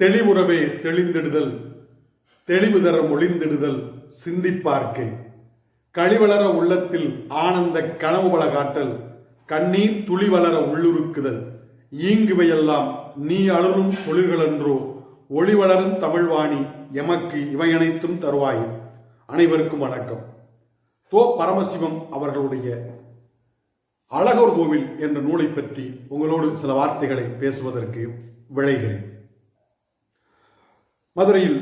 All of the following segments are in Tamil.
தெளிவுறவே தெளிந்திடுதல் தெளிவு தர மொழிந்திடுதல் சிந்திப்பார்க்கை. கழிவளர உள்ளத்தில் ஆனந்த கனவு பல காட்டல் கண்ணீர் துளி வளர உள்ளுருக்குதல். ஈங்குவையெல்லாம் நீ அருளும் தொழில்களன்றோ ஒளி வளரும் தமிழ்வாணி எமக்கு இவையனைத்தும் தருவாய். அனைவருக்கும் வணக்கம். தோ பரமசிவம் அவர்களுடைய அழகர் கோவில் என்ற நூலை பற்றி உங்களோடு சில வார்த்தைகளை பேசுவதற்கு விளைகிறேன் மதுரையில்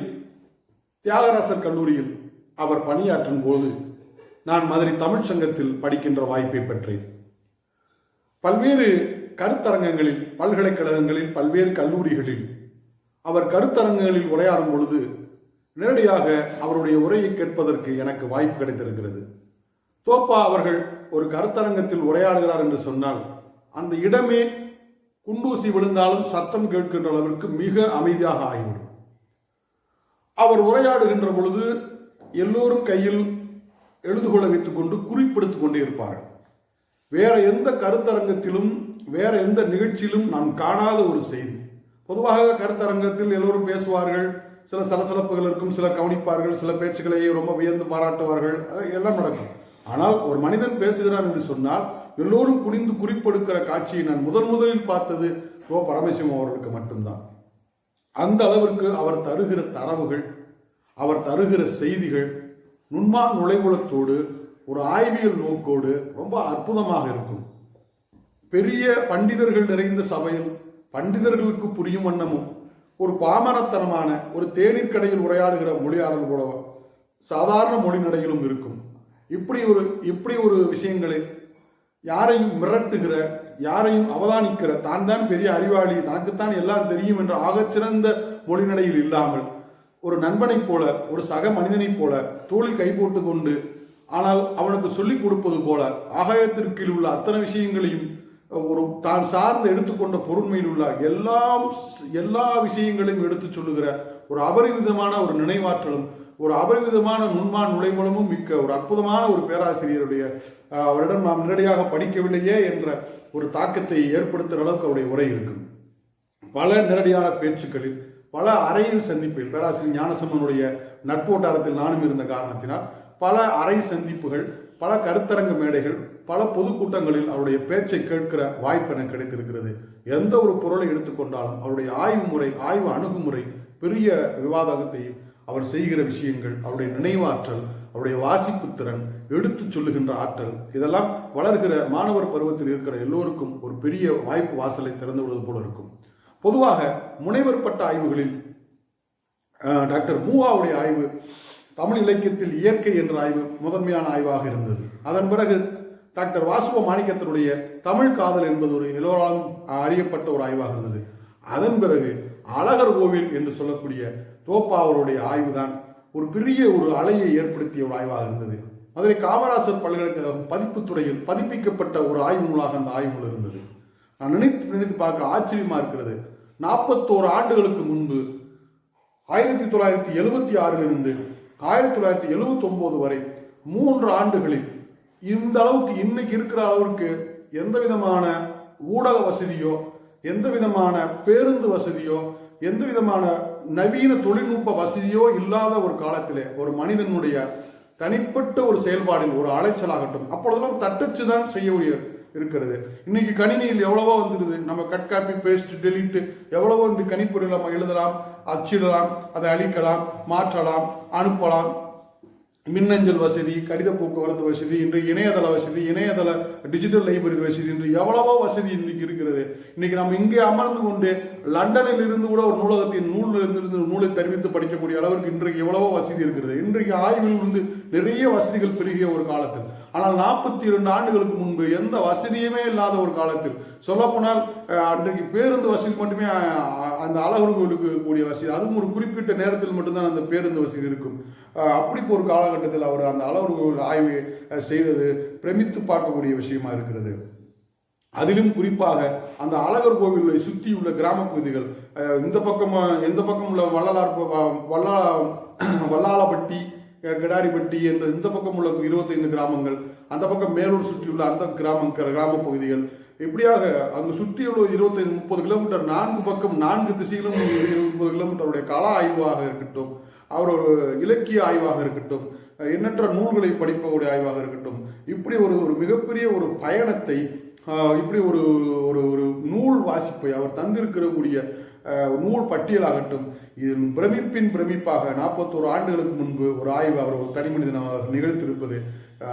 தியாகராசர் கல்லூரியில் அவர் பணியாற்றும் போது நான் மதுரை தமிழ்ச் சங்கத்தில் படிக்கின்ற வாய்ப்பை பெற்றேன். பல்வேறு கருத்தரங்கங்களில் பல்கலைக்கழகங்களில் பல்வேறு கல்லூரிகளில் அவர் கருத்தரங்கங்களில் உரையாடும் பொழுது நேரடியாக அவருடைய உரையை கேட்பதற்கு எனக்கு வாய்ப்பு கிடைத்திருக்கிறது. தோப்பா அவர்கள் ஒரு கருத்தரங்கத்தில் உரையாடுகிறார் என்று சொன்னால் அந்த இடமே குண்டூசி விழுந்தாலும் சத்தம் கேட்கின்ற அளவிற்கு மிக அமைதியாக ஆகிவிடும். அவர் உரையாடுகின்ற பொழுது எல்லோரும் கையில் எழுதுகொள்ள வைத்துக் கொண்டு குறிப்பெடுத்துக் கொண்டே இருப்பார்கள். வேற எந்த கருத்தரங்கத்திலும் வேற எந்த நிகழ்ச்சியிலும் நான் காணாத ஒரு செய்தி. பொதுவாக கருத்தரங்கத்தில் எல்லோரும் பேசுவார்கள். சில சலசலப்புகள் இருக்கும் சில கவனிப்பார்கள் சில பேச்சுக்களை ரொம்ப வியந்து பாராட்டுவார்கள். அது எல்லாம் நடக்கும். ஆனால் ஒரு மனிதன் பேசுகிறான் என்று சொன்னால் எல்லோரும் குனிந்து குறிப்பெடுக்கிற காட்சியை நான் முதன் முதலில் பார்த்தது ஓ பரமசிவம் அவர்களுக்கு மட்டும்தான். அந்த அளவிற்கு அவர் தருகிற தரவுகள் அவர் தருகிற செய்திகள் நுண்மா நுழைவுலத்தோடு ஒரு ஆய்வியல் நோக்கோடு ரொம்ப அற்புதமாக இருக்கும். பெரிய பண்டிதர்கள் நிறைந்த சபையில் பண்டிதர்களுக்கு புரியும் வண்ணமும் ஒரு பாமரத்தனமான ஒரு தேநீர் கடையில் உரையாடுகிற மொழியாளர் போல சாதாரண மொழி நடையிலும் இருக்கும். இப்படி ஒரு இப்படி ஒரு விஷயங்களை யாரையும் மிரட்டுகிற யாரையும் அவதானிக்கிற தான் தான் பெரிய அறிவாளி தனக்குத்தான் எல்லாம் தெரியும் என்ற ஆகச்சிறந்த மொழிநடையில் இல்லாமல் ஒரு நண்பனைப் போல ஒரு சக மனிதனைப் போல தோளில் கை போட்டு கொண்டு ஆனால் அவனுக்கு சொல்லிக் கொடுப்பது போல ஆகாயத்திற்கில் உள்ள அத்தனை விஷயங்களையும் ஒரு தான் சார்ந்து எடுத்துக்கொண்ட பொருண்மையில் உள்ள எல்லாம் எல்லா விஷயங்களையும் எடுத்துச் சொல்லுகிற ஒரு அபரிவிதமான ஒரு நினைவாற்றலும் ஒரு அபரிவிதமான நுண்மான் நுழைமுலமும் மிக்க ஒரு அற்புதமான ஒரு பேராசிரியருடைய அவரிடம் நாம் நேரடியாக படிக்கவில்லையே என்ற ஒரு தாக்கத்தை ஏற்படுத்துகிற அளவுக்கு அவருடைய உரை இருக்கும். பல நேரடியான பேச்சுக்களில் பல அறையில் சந்திப்பில் பேராசிரியர் ஞானசம்மனுடைய நட்போட்டாரத்தில் நானும் இருந்த காரணத்தினால் பல அறை சந்திப்புகள் பல கருத்தரங்க மேடைகள் பல பொதுக்கூட்டங்களில் அவருடைய பேச்சை கேட்கிற வாய்ப்பு எனக்கு கிடைத்திருக்கிறது. எந்த ஒரு பொருளை எடுத்துக்கொண்டாலும் அவருடைய ஆய்வு முறை ஆய்வு அணுகுமுறை பெரிய விவாதத்தையும் அவர் செய்கிற விஷயங்கள் அவருடைய நினைவாற்றல் அவருடைய வாசிப்பு திறன் எடுத்துச் சொல்லுகின்ற ஆற்றல் இதெல்லாம் வளர்கிற மாணவர் பருவத்தில் இருக்கிற எல்லோருக்கும் ஒரு பெரிய வாய்ப்பு வாசலை திறந்து விடுவது போல இருக்கும். பொதுவாக முனைவர் பட்ட ஆய்வுகளில் டாக்டர் மூவாவுடைய ஆய்வு தமிழ் இலக்கியத்தில் இயற்கை என்ற ஆய்வு முதன்மையான ஆய்வாக இருந்தது. அதன் பிறகு டாக்டர் வாசுவ மாணிக்கத்தினுடைய தமிழ் காதல் என்பது ஒரு எல்லோராலும் அறியப்பட்ட ஒரு ஆய்வாக இருந்தது. அதன் பிறகு அழகர் கோவில் என்று சொல்லக்கூடிய தோப்பா அவருடைய ஆய்வு தான் ஒரு பெரிய ஒரு அலையை ஏற்படுத்திய ஒரு ஆய்வாக இருந்தது. மதுரை காமராசர் பல்கலைக்கழகம் பதிப்புத்துறையில் பதிப்பிக்கப்பட்ட ஒரு ஆய்வு நூலாக அந்த ஆய்வு நூல் இருந்தது. நான் நினைத்து நினைத்து பார்க்க ஆச்சரியமாக இருக்கிறது. நாற்பத்தோரு ஆண்டுகளுக்கு முன்பு ஆயிரத்தி தொள்ளாயிரத்தி எழுபத்தி ஆறிலிருந்து ஆயிரத்தி தொள்ளாயிரத்தி எழுபத்தி ஒன்பது வரை மூன்று ஆண்டுகளில் இந்த அளவுக்கு இன்னைக்கு இருக்கிற அளவிற்கு எந்த விதமான ஊடக வசதியோ எந்த விதமான பேருந்து வசதியோ எந்த விதமான நவீன தொழில்நுட்ப வசதியோ இல்லாத ஒரு காலத்திலே ஒரு மனிதனுடைய தனிப்பட்ட ஒரு செயல்பாடில் ஒரு அலைச்சலாகட்டும் அப்பொழுதெல்லாம் தட்டச்சு தான் செய்ய இருக்கிறது. இன்னைக்கு கணினியில் எவ்வளவோ வந்துடுது. நம்ம கட் காப்பி பேஸ்ட் டெலிட் எவ்வளவோ இந்த கணிப்பொறியில் நம்ம எழுதலாம் அச்சிடலாம் அதை அழிக்கலாம் மாற்றலாம் அனுப்பலாம். மின்னஞ்சல் வசதி கடித போக்குவரத்து வசதி இன்று இணையதள வசதி இணையதள டிஜிட்டல் லைப்ரரி வசதி இன்று எவ்வளவோ வசதி இன்னைக்கு இருக்கிறது. இன்னைக்கு நம்ம இங்கே அமர்ந்து கொண்டு லண்டனில் இருந்து கூட ஒரு நூலகத்தின் நூலில் இருந்து நூலை தெரிவித்து படிக்கக்கூடிய அளவிற்கு இன்றைக்கு எவ்வளவோ வசதி இருக்கிறது. இன்றைக்கு ஆய்வில் வந்து நிறைய வசதிகள் பெருகிய ஒரு காலத்தில். ஆனால் நாற்பத்தி இரண்டு ஆண்டுகளுக்கு முன்பு எந்த வசதியுமே இல்லாத ஒரு காலத்தில். சொல்லப்போனால் அன்றைக்கு பேருந்து வசதி மட்டுமே அந்த அழகர் கோயிலுக்கு கூடிய வசதி. அதுவும் ஒரு குறிப்பிட்ட நேரத்தில் மட்டும்தான் அந்த பேருந்து வசதி இருக்கும். அப்படி ஒரு காலகட்டத்தில் அவர் அந்த அழகர் ஆய்வு ஆய்வை செய்தது பிரமித்து பார்க்கக்கூடிய விஷயமா இருக்கிறது. அதிலும் குறிப்பாக அந்த அழகர் கோவிலை சுற்றி உள்ள கிராம பகுதிகள் இந்த பக்கம் எந்த பக்கம் உள்ள வள்ளலார் ப- வ- வள்ளா வல்லாளப்பட்டி கிடாரிப்பட்டி என்ற இந்த பக்கம் உள்ள இருபத்தைந்து கிராமங்கள் அந்த பக்கம் மேலூர் சுற்றியுள்ள அந்த கிராம கிராம பகுதிகள் இப்படியாக அங்கு சுற்றியுள்ள இருபத்தைந்து முப்பது கிலோமீட்டர் நான்கு பக்கம் நான்கு திசையிலும் முப்பது கிலோமீட்டருடைய கள ஆய்வாக இருக்கட்டும் அவர் ஒரு இலக்கிய ஆய்வாக இருக்கட்டும் எண்ணற்ற நூல்களை படிப்பக்கூடிய ஆய்வாக இருக்கட்டும் இப்படி ஒரு ஒரு மிகப்பெரிய ஒரு பயணத்தை இப்படி ஒரு ஒரு ஒரு நூல் வாசிப்பை அவர் தந்திருக்கிறக்கூடிய நூல் பட்டியலாகட்டும் இது பிரமிப்பின் பிரமிப்பாக நாற்பத்தோரு ஆண்டுகளுக்கு முன்பு ஒரு ஆய்வு அவர் ஒரு தனி மனிதனாக நிகழ்த்திருப்பது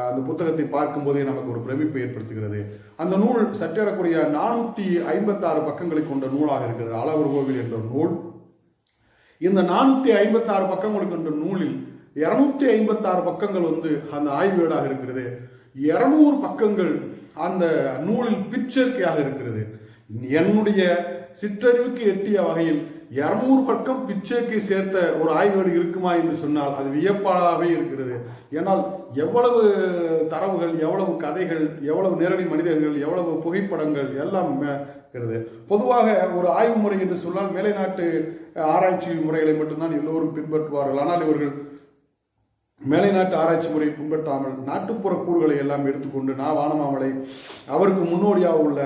அந்த புத்தகத்தை பார்க்கும்போதே நமக்கு ஒரு பிரமிப்பை ஏற்படுத்துகிறது. அந்த நூல் சற்றேறக்குரிய நானூற்றி ஐம்பத்தாறு பக்கங்களை கொண்ட நூலாக இருக்கிறது. அளவர் கோவில் என்ற நூல். இந்த நானூற்றி ஐம்பத்தாறு பக்கங்கள் கொண்ட நூலில் இரநூத்தி ஐம்பத்தாறு பக்கங்கள் வந்து அந்த ஆய்வேடாக இருக்கிறது. இரநூறு பக்கங்கள் அந்த நூலில் பிச்சேர்க்கையாக இருக்கிறது. என்னுடைய சிற்றறிவுக்கு எட்டிய வகையில் இரநூறு பக்கம் பிச்சைக்கு சேர்த்த ஒரு ஆய்வேடு இருக்குமா என்று சொன்னால் அது வியப்பாளாகவே இருக்கிறது. ஏனால் எவ்வளவு தரவுகள் எவ்வளவு கதைகள் எவ்வளவு நேரடி மனிதர்கள் எவ்வளவு புகைப்படங்கள் எல்லாம் இருக்கிறது பொதுவாக ஒரு ஆய்வு முறை என்று சொன்னால் மேலை நாட்டு ஆராய்ச்சி முறைகளை மட்டும்தான் எல்லோரும் பின்பற்றுவார்கள். ஆனால் இவர்கள் மேலை நாட்டு ஆராய்ச்சி முறை பின்பற்றாமல் நாட்டுப்புற கூறுகளை எல்லாம் எடுத்துக்கொண்டு நா வானமாமலை அவருக்கு முன்னோடியாக உள்ள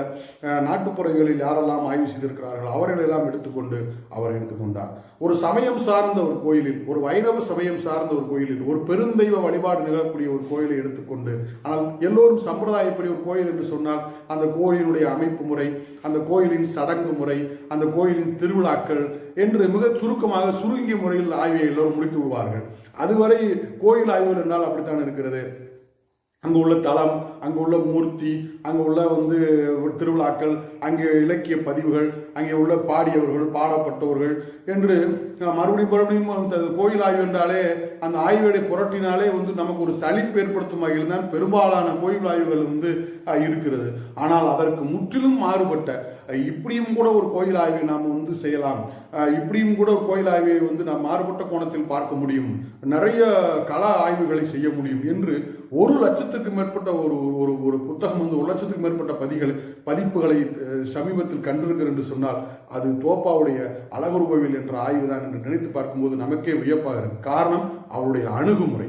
நாட்டுப்புறங்களில் யாரெல்லாம் ஆய்வு செய்திருக்கிறார்கள் அவர்களை எல்லாம் எடுத்துக்கொண்டு அவர் எடுத்துக்கொண்டார் ஒரு சமயம் சார்ந்த ஒரு கோயிலில் ஒரு வைணவ சமயம் சார்ந்த ஒரு கோயிலில் ஒரு பெருந்தெய்வ வழிபாடு நிகழக்கூடிய ஒரு கோயிலை எடுத்துக்கொண்டு ஆனால் எல்லோரும் சம்பிரதாயப்படி ஒரு கோயில் என்று சொன்னால் அந்த கோயிலுடைய அமைப்பு முறை அந்த கோயிலின் சடங்கு முறை அந்த கோயிலின் திருவிழாக்கள் என்று மிக சுருக்கமாக சுருங்கிய முறையில் ஆய்வை எல்லோரும் முடித்து விடுவார்கள். அதுவரை கோயில் ஆய்வுகள் என்றால் அப்படித்தான் இருக்கிறது. அங்கே உள்ள தலம் அங்கே உள்ள மூர்த்தி அங்கே உள்ள வந்து திருவிழாக்கள் அங்கே இலக்கிய பதிவுகள் அங்கே உள்ள பாடியவர்கள் பாடப்பட்டவர்கள் என்று மறுபடியும் மறுபடியும் அந்த கோயில் ஆய்வு என்றாலே அந்த ஆய்வேடை புரட்டினாலே வந்து நமக்கு ஒரு சலிப்பு ஏற்படுத்தும் வகையில் தான் பெரும்பாலான கோயில் ஆய்வுகள் வந்து இருக்கிறது. ஆனால் அதற்கு முற்றிலும் மாறுபட்ட இப்படியும் கூட ஒரு கோயில் ஆய்வை நாம் வந்து செய்யலாம். இப்படியும் கூட ஒரு கோயில் ஆய்வை வந்து நாம் மாறுபட்ட கோணத்தில் பார்க்க முடியும். நிறைய கலா ஆய்வுகளை செய்ய முடியும் என்று ஒரு லட்சத்துக்கு மேற்பட்ட ஒரு ஒரு ஒரு புத்தகம் வந்து ஒரு லட்சத்துக்கு மேற்பட்ட பதிகள் பதிப்புகளை சமீபத்தில் கண்டிருக்கிறேன் என்று சொன்னால் அது தோப்பாவுடைய அழகர் கோவில் என்ற ஆய்வு தான் என்று நினைத்து பார்க்கும்போது நமக்கே வியப்பாக இருக்கு காரணம் அவருடைய அணுகுமுறை.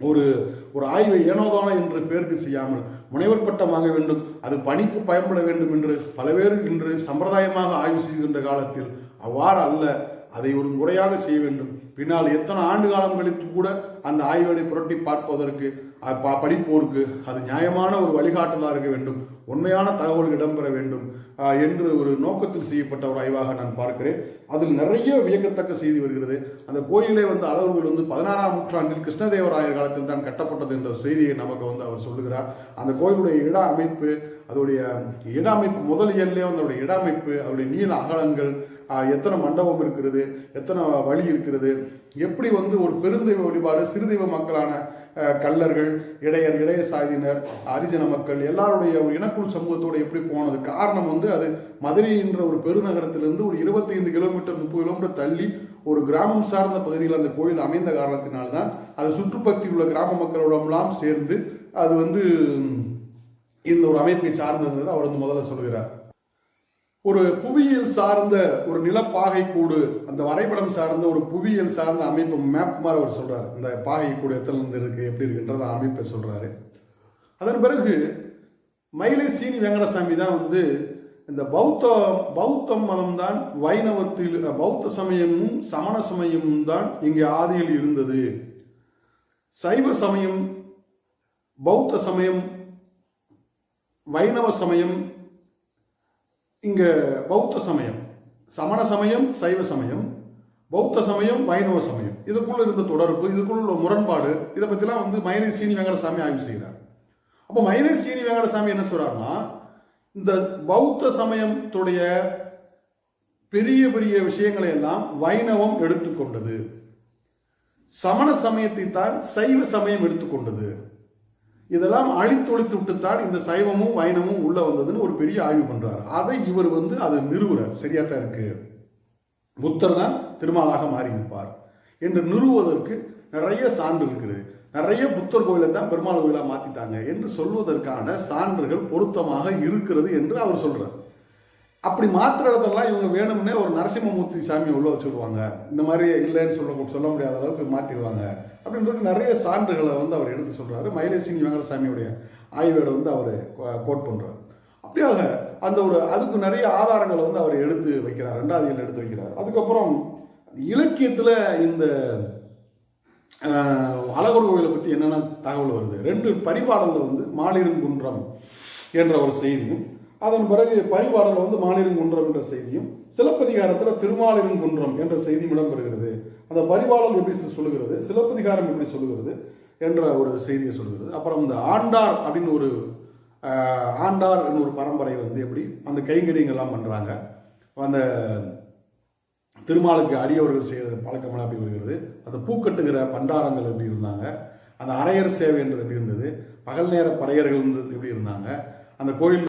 ஒரு ஒரு ஆய்வை ஏனோதானோ என்று பேருக்கு செய்யாமல் முனைவர் பட்டம் வாங்க வேண்டும் அது பணிக்கு பயன்பட வேண்டும் என்று பல பேர் இன்று சம்பிரதாயமாக ஆய்வு செய்கின்ற காலத்தில் அவ்வாறு அல்ல அதை ஒரு முறையாக செய்ய வேண்டும். பின்னால் எத்தனை ஆண்டு காலம் கழித்து கூட அந்த ஆய்வுகளை புரட்டி பார்ப்பதற்கு ப- படிப்போருக்கு அது நியாயமான ஒரு வழிகாட்டலாக இருக்க வேண்டும். உண்மையான தகவல் இடம்பெற வேண்டும். என்று ஒரு நோக்கத்தில் செய்யப்பட்ட ஒரு ஆய்வாக நான் பார்க்கிறேன். அதில் நிறைய வியக்கத்தக்க செய்தி வருகிறது. அந்த கோயிலே வந்து அளவுகள் வந்து பதினாறாம் நூற்றாண்டில் கிருஷ்ணதேவராயர் காலத்தில் தான் கட்டப்பட்டது என்ற செய்தியை நமக்கு வந்து அவர் சொல்லுகிறார். அந்த கோயிலுடைய இட அமைப்பு அதோடைய இட அமைப்பு முதலியல்லே வந்து அவருடைய இட அமைப்பு அதோடைய நீள அகலங்கள் எத்தனை மண்டபம் இருக்கிறது எத்தனை வழி இருக்கிறது எப்படி வந்து ஒரு பெருந்தெய்வ வழிபாடு சிறுதெய்வ மக்களான கல்லர்கள் இடையர் இடைய சாதியினர் அரிஜன மக்கள் எல்லாருடைய ஒரு இனக்குழு சமூகத்தோடு எப்படி போனது? காரணம் வந்து அது மதுரை என்ற ஒரு பெருநகரத்திலிருந்து ஒரு 25 கிலோமீட்டர் முப்பது கிலோமீட்டர் தள்ளி ஒரு கிராமம் சார்ந்த பகுதியில் அந்த கோயில் அமைந்த காரணத்தினால்தான் அது சுற்றுப்பகுதியில் உள்ள கிராம மக்களோடலாம் சேர்ந்து அது வந்து இந்த ஒரு அமைப்பை சார்ந்திருந்தது அவர் வந்து முதல்ல சொல்கிறார். ஒரு புவியியல் சார்ந்த ஒரு நிலப்பாகை கூடு அந்த வரைபடம் சார்ந்த ஒரு புவியியல் சார்ந்த அமைப்பு மேப் மாதிரி அவர் சொல்கிறார் இந்த பாகை கூடு எத்தனை இருந்து இருக்குது எப்படி இருக்குன்றத அமைப்பை சொல்கிறாரு அதன் பிறகு மயிலை சீனி வெங்கடசாமி தான் வந்து இந்த பௌத்த பௌத்த மதம் தான் வைணவத்தில் பௌத்த சமயமும் சமண சமயமும் தான் இங்கே ஆதியில் இருந்தது. சைவ சமயம் பௌத்த சமயம் வைணவ சமயம் இங்க பௌத்த சமயம் சமண சமயம் சைவ சமயம் பௌத்த சமயம் வைணவ சமயம். இதுக்குள்ள இருந்த தொடர்பு இதுக்குள்ள உள்ள முரண்பாடு இதை பத்திலாம் வந்து மயிலை சீனி வெங்கடசாமி ஆய்வு செய்கிறார் அப்போ மயிலை சீனி வெங்கடசாமி என்ன சொல்றாருன்னா இந்த பௌத்த சமயத்துடைய பெரிய பெரிய விஷயங்களை எல்லாம் வைணவம் எடுத்துக்கொண்டது. சமண சமயத்தை தான் சைவ சமயம் எடுத்துக்கொண்டது. இதெல்லாம் அழித்தொழித்து விட்டுத்தான் இந்த சைவமும் வைணமும் உள்ள வந்ததுன்னு ஒரு பெரிய ஆய்வு பண்றாரு. அதை இவர் வந்து அதை நிறுவுறார். சரியா தான் இருக்கு? புத்தர் தான் திருமாலாக மாறி இருப்பார் என்று நிறுவுவதற்கு நிறைய சான்று இருக்குது. நிறைய புத்தர் கோயிலை தான் பெருமாள் கோயிலாக மாத்திட்டாங்க என்று சொல்வதற்கான சான்றுகள் பொருத்தமாக இருக்கிறது என்று அவர் சொல்றார். அப்படி மாத்திர இடத்தெல்லாம் இவங்க வேணும்னே ஒரு நரசிம்மமூர்த்தி சாமி உள்ளே வச்சுருவாங்க. இந்த மாதிரி இல்லைன்னு சொல்ல சொல்ல முடியாத அளவுக்கு மாற்றிடுவாங்க அப்படின்றது நிறைய சான்றுகளை வந்து அவர் எடுத்து சொல்கிறாரு மயிலேசிங் வெங்கடசாமியுடைய ஆய்வேடை வந்து அவர் கோட் பண்றாரு. அப்படியாக அந்த ஒரு அதுக்கு நிறைய ஆதாரங்களை வந்து அவர் எடுத்து வைக்கிறார். ரெண்டாவது இதில் எடுத்து வைக்கிறார். அதுக்கப்புறம் இலக்கியத்தில் இந்த அழகர் கோவிலை பற்றி என்னென்ன தகவல் வருது? ரெண்டு பரிபாடலில் வந்து மாலிருங்குன்றம் என்ற ஒரு செய்தியும் அதன் பிறகு பரிபாடலில் வந்து மாலிருங்குன்றம் என்ற செய்தியும் சிலப்பதிகாரத்தில் திருமாலிருங்குன்றம் என்ற செய்தியும் இடம்பெறுகிறது. அந்த பரிபாடல் எப்படி சொல்லுகிறது? சிலப்பதிகாரம் எப்படி சொல்லுகிறது என்ற ஒரு செய்தியை சொல்லுகிறது. அப்புறம் இந்த ஆண்டார் அப்படின்னு ஒரு ஆண்டார் ஒரு பரம்பரை வந்து எப்படி அந்த கைங்கரியங்கள்லாம் பண்ணுறாங்க அந்த திருமாலுக்கு அடியவர்கள் செய்கிற பழக்கமெல்லாம் எப்படி வருகிறது? அந்த பூக்கட்டுகிற பண்டாரங்கள் எப்படி இருந்தாங்க? அந்த அரையர் சேவை என்றது எப்படி இருந்தது? பகல் நேர பறையர்கள் எப்படி இருந்தாங்க? அந்த கோயில்